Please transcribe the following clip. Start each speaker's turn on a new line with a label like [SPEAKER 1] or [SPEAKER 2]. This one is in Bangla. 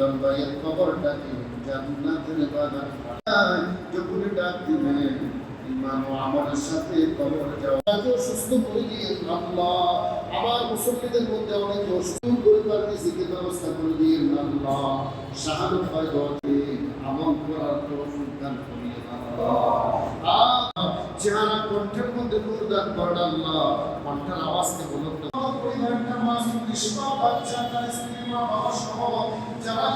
[SPEAKER 1] মিলন ভাইয়ের জান্নাতের বাগান যখন ডাক দিবে ইমান ও সাথে কবর যাওয়া সুস্থ করে দিয়ে আল্লাহ আমার মুসল্লিদের মধ্যে অনেকে অসুস্থ করে পারবে ব্যবস্থা করে দিয়ে আল্লাহ। শাহাদত হয় দোয়াতে আমল করার তৌফিক দান করিয়ে আল্লাহ। চেহারা কণ্ঠের মধ্যে নূর করেন আল্লাহ। কণ্ঠের আওয়াজকে আমার পরিবারটা মা সহ বাচ্চা তার স্ত্রী, মা, বাবা। যারা